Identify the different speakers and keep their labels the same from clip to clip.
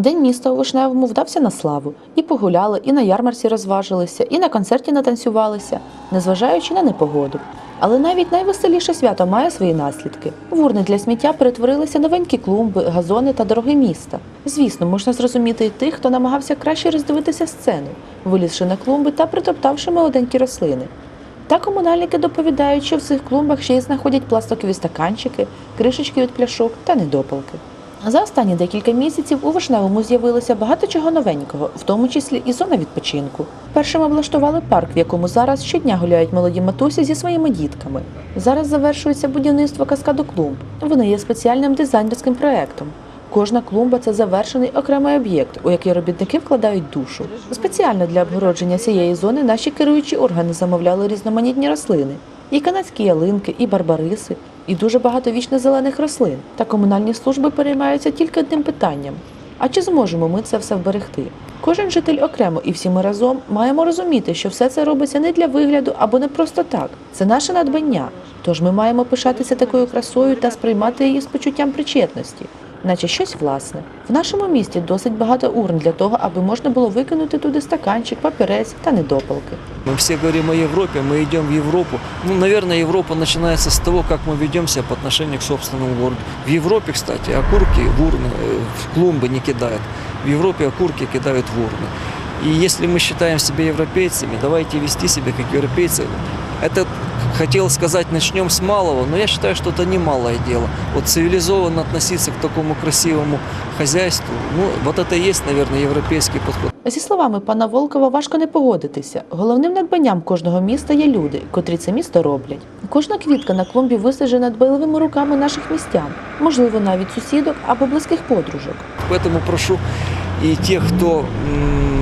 Speaker 1: День міста у Вишневому вдався на славу. І погуляли, і на ярмарці розважилися, і на концерті натанцювалися, незважаючи на непогоду. Але навіть найвеселіше свято має свої наслідки. В урни для сміття перетворилися новенькі клумби, газони та дороги міста. Звісно, можна зрозуміти і тих, хто намагався краще роздивитися сцену, вилізши на клумби та притоптавши молоденькі рослини. Та комунальники доповідають, що в цих клумбах ще й знаходять пластикові стаканчики, кришечки від пляшок та недопалки. За останні декілька місяців у Вишневому з'явилося багато чого новенького, в тому числі і зона відпочинку. Першим облаштували парк, в якому зараз щодня гуляють молоді матусі зі своїми дітками. Зараз завершується будівництво каскаду клумб. Вони є спеціальним дизайнерським проектом. Кожна клумба це завершений окремий об'єкт, у який робітники вкладають душу. Спеціально для обгородження цієї зони наші керуючі органи замовляли різноманітні рослини. І канадські ялинки, і барбариси, і дуже багато вічно зелених рослин. Та комунальні служби переймаються тільки одним питанням: а чи зможемо ми це все вберегти? Кожен житель окремо і всі ми разом маємо розуміти, що все це робиться не для вигляду або не просто так. Це наше надбання. Тож ми маємо пишатися такою красою та сприймати її з почуттям причетності, наче щось власне. В нашому місті досить багато урн для того, аби можна було викинути туди стаканчик, папірець та недопалки.
Speaker 2: Мы все говорим о Европе, мы идем в Европу. Ну, наверное, Европа начинается с того, как мы ведем себя по отношению к собственному городу. В Европе, кстати, окурки в урны, э, в клумбы не кидают. В Европе окурки кидают в урны. И если мы считаем себя европейцами, давайте вести себя как европейцы. Это хотел сказать, начнем с малого, но я считаю, что это не малое дело. Вот цивилизованно относиться к такому красивому хозяйству, ну, вот это и есть, наверное, европейский подход.
Speaker 1: Зі словами пана Волкова важко не погодитися. Головним надбанням кожного міста є люди, котрі це місто роблять. Кожна квітка на клумбі висаджена дбайливими руками наших містян, можливо, навіть сусідок або близьких подружок.
Speaker 2: Поэтому прошу и тех, кто м,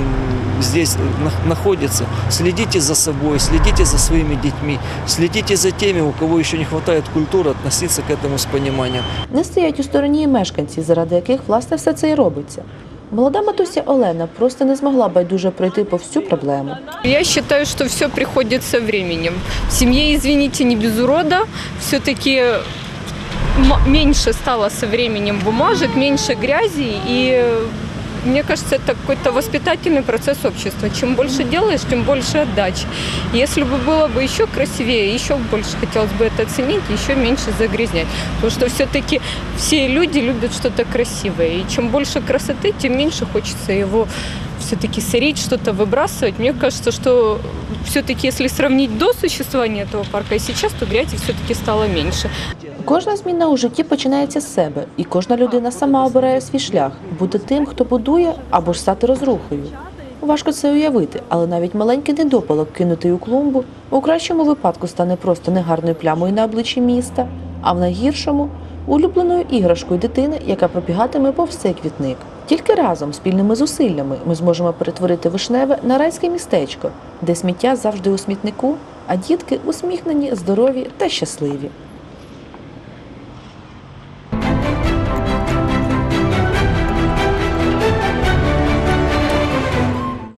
Speaker 2: здесь на- находится, следите за собой, следите за своими детьми, следите за теми, у кого еще не хватает культуры, относиться к этому с пониманием.
Speaker 1: Не стоять у стороні і мешканці, заради яких власне все це і робиться. Молода матуся Олена просто не змогла байдуже пройти повз цю проблему.
Speaker 3: Я считаю, что все приходит со временем. В семье, извините, не без урода. Все-таки меньше стало со временем бумажек, меньше грязи. И э, мне кажется, это какой-то воспитательный процесс общества. Чем больше делаешь, тем больше отдачи. Если бы было бы еще красивее, еще больше хотелось бы это оценить, еще меньше загрязнять. Потому что все-таки все люди любят что-то красивое. И чем больше красоты, тем меньше хочется его все-таки сорить, что-то выбрасывать. Мне кажется, что все-таки если сравнить до существования этого парка и сейчас, то грязи все-таки стало меньше.
Speaker 1: Кожна зміна у житті починається з себе, і кожна людина сама обирає свій шлях бути тим, хто будує або ж стати розрухою. Важко це уявити, але навіть маленький недопалок, кинутий у клумбу, у кращому випадку стане просто негарною плямою на обличчі міста, а в найгіршому улюбленою іграшкою дитини, яка пробігатиме повз цей квітник. Тільки разом, спільними зусиллями, ми зможемо перетворити вишневе на райське містечко, де сміття завжди у смітнику, а дітки усміхнені, здорові та щасливі.